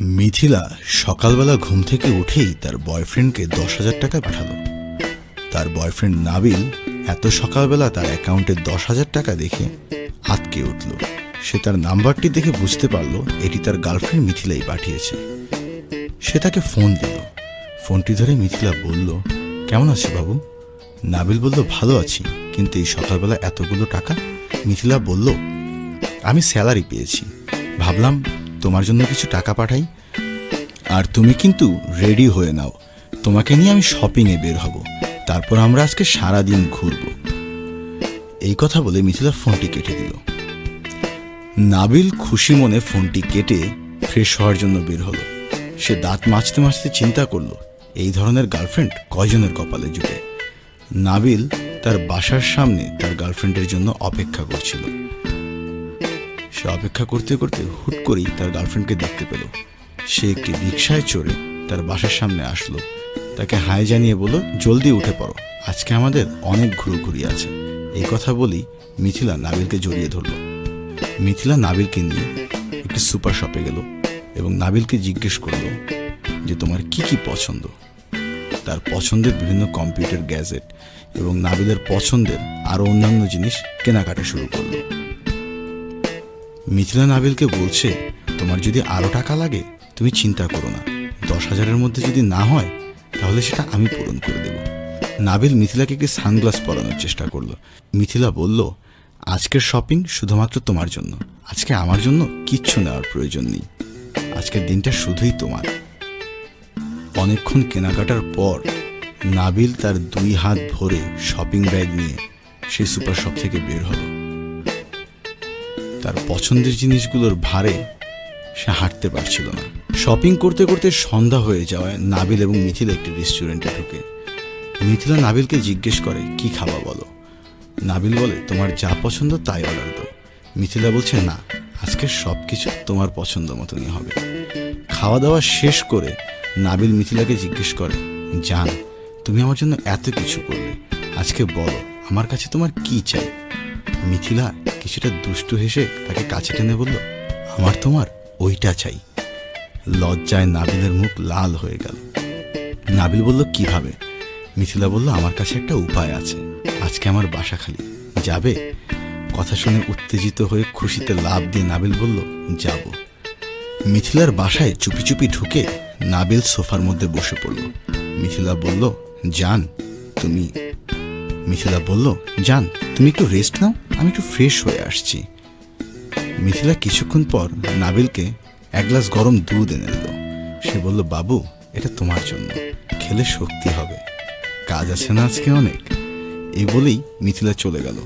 মিথিলা সকালবেলা ঘুম থেকে উঠেই তার বয়ফ্রেন্ডকে দশ হাজার টাকা পাঠালো। তার বয়ফ্রেন্ড নাবিল এত সকালবেলা তার অ্যাকাউন্টে দশ হাজার টাকা দেখে আতকে উঠল। সে তার নাম্বারটি দেখে বুঝতে পারল এটি তার গার্লফ্রেন্ড মিথিলাই পাঠিয়েছে। সে তাকে ফোন দিল। ফোনটি ধরে মিথিলা বলল, কেমন আছে বাবু? নাবিল বলল, ভালো আছি, কিন্তু এই সকালবেলা এতগুলো টাকা? মিথিলা বলল, আমি স্যালারি পেয়েছি। ভাবলাম তোমার জন্য কিছু টাকা পাঠাই? আর তুমি কিন্তু রেডি হয়ে নাও। তোমাকে নিয়ে আমি শপিংয়ে বের হব। তারপর আমরা আজকে সারা দিন ঘুরব। এই কথা বলে মিথিলা ফোনটি কেটে দিল। নাবিল খুশি মনে ফোনটি কেটে ফ্রেশ হওয়ার জন্য বের হলো। সে দাঁত মাজতে মাজতে চিন্তা করল, এই ধরনের গার্লফ্রেন্ড কয়জনের কপালে জুটে? নাবিল তার বাসার সামনে তার গার্লফ্রেন্ডের জন্য অপেক্ষা করছিল। সে অপেক্ষা করতে করতে হুট করেই তার গার্লফ্রেন্ডকে দেখতে পেল। সে একটি রিক্সায় চড়ে তার বাসার সামনে আসলো। তাকে হাই জানিয়ে বলল, জলদি উঠে পড়ো। আজকে আমাদের অনেক ঘুরোঘুরি আছে। এই কথা বলেই মিথিলা নাবিলকে জড়িয়ে ধরলো। মিথিলা নাবিলকে নিয়ে একটি সুপার শপে গেল এবং নাবিলকে জিজ্ঞেস করল যে, তোমার কি কি পছন্দ? তার পছন্দের বিভিন্ন কম্পিউটার, গ্যাজেট এবং নাবিলের পছন্দের আরও অন্যান্য জিনিস কেনাকাটা শুরু করল। মিথিলা নাবিলকে বলছে, তোমার যদি আরও টাকা লাগে, তুমি চিন্তা করো না। দশ হাজারের মধ্যে যদি না হয়, তাহলে সেটা আমি পূরণ করে দেব। নাবিল মিথিলাকে একটি সানগ্লাস পরানোর চেষ্টা করল। মিথিলা বলল, আজকের শপিং শুধুমাত্র তোমার জন্য। আজকে আমার জন্য কিচ্ছু নেওয়ার প্রয়োজন নেই। আজকের দিনটা শুধুই তোমার। অনেকক্ষণ কেনাকাটার পর, নাবিল তার দুই হাত ভরে শপিং ব্যাগ নিয়ে সেই সুপার শপ থেকে বের হলো। তার পছন্দের জিনিসগুলোর ভারে সে হাঁটতে পারছিল না। শপিং করতে করতে সন্ধ্যা হয়ে যাওয়ায় নাবিল এবং মিথিল একটি রেস্টুরেন্টে ঢুকে। মিথিলা নাবিলকে জিজ্ঞেস করে, কি খাওয়া বলো? নাবিল বলে, তোমার যা পছন্দ তাই অর্ডার দাও। মিথিলা বলছে, না আজকে সব কিছু তোমার পছন্দ মতনই হবে। খাওয়া দাওয়া শেষ করে নাবিল মিথিলাকে জিজ্ঞেস করে, জান, তুমি আমার জন্য এত কিছু করলে। আজকে বলো, আমার কাছে তোমার কি চাই? মিথিলা কিছুটা দুষ্টু হেসে তাকে কাছে টেনে বলল, আমার তোমার ওইটা চাই। লজ্জায় নাবিলের মুখ লাল হয়ে গেল। নাবিল বলল, কীভাবে? মিথিলা বলল, আমার কাছে একটা উপায় আছে। আজকে আমার বাসা খালি। যাবে? কথা শুনে উত্তেজিত হয়ে খুশিতে লাভ দিয়ে নাবিল বলল, যাব। মিথিলার বাসায় চুপি চুপি ঢুকে নাবিল সোফার মধ্যে বসে পড়ল। মিথিলা বলল জান তুমি মিথিলা বলল যান তুমি একটু রেস্ট নাও, আমি একটু ফ্রেশ হয়ে আসছি। মিথিলা কিছুক্ষণ পর নাবিলকে এক গ্লাস গরম দুধ এনে দিল। সে বলল, বাবু, এটা তোমার জন্য, খেলে শক্তি হবে। কাজ আছে না আজকে অনেক? এই বলেই মিথিলা চলে গেল।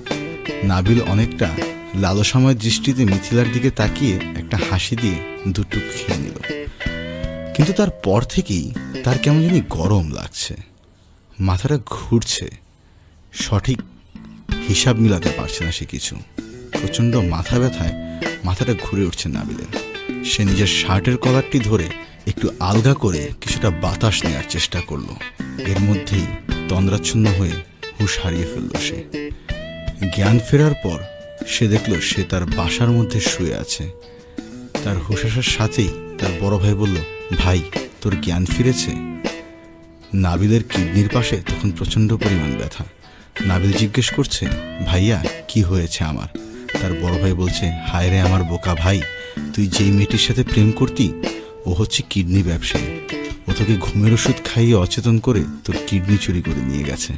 নাবিল অনেকটা লালসাময় দৃষ্টিতে মিথিলার দিকে তাকিয়ে একটা হাসি দিয়ে দুটুক খেয়ে নিল। কিন্তু তার পর থেকেই তার কেমন জানি গরম লাগছে। মাথাটা ঘুরছে। সঠিক হিসাব মিলাতে পারছে না সে কিছু। প্রচণ্ড মাথা ব্যথায় মাথাটা ঘুরে উঠছে নাবিলের। সে নিজের শার্টের কলারটি ধরে একটু আলগা করে কিছুটা বাতাস নেওয়ার চেষ্টা করল। এর মধ্যেই তন্দ্রাচ্ছন্ন হয়ে হুঁশ হারিয়ে ফেলল সে। জ্ঞান ফেরার পর সে দেখল সে তার বাসার মধ্যে শুয়ে আছে। তার হুঁশ আসার সাথেই তার বড় ভাই বলল, ভাই, তোর জ্ঞান ফিরেছে? নাবিলের কিডনির পাশে তখন প্রচণ্ড পরিমাণ ব্যথা। নাবিল জিজ্ঞেস করছে, ভাইয়া, কি হয়েছে আমার? তার বড় ভাই বলছে, হায় রে আমার বোকা ভাই, তুই যেই মেয়েটির সাথে প্রেম করতি, ও হচ্ছে কিডনি ব্যবসায়ী। ও তোকে ঘুমের ওষুধ খাইয়ে অচেতন করে তোর কিডনি চুরি করে নিয়ে গেছে।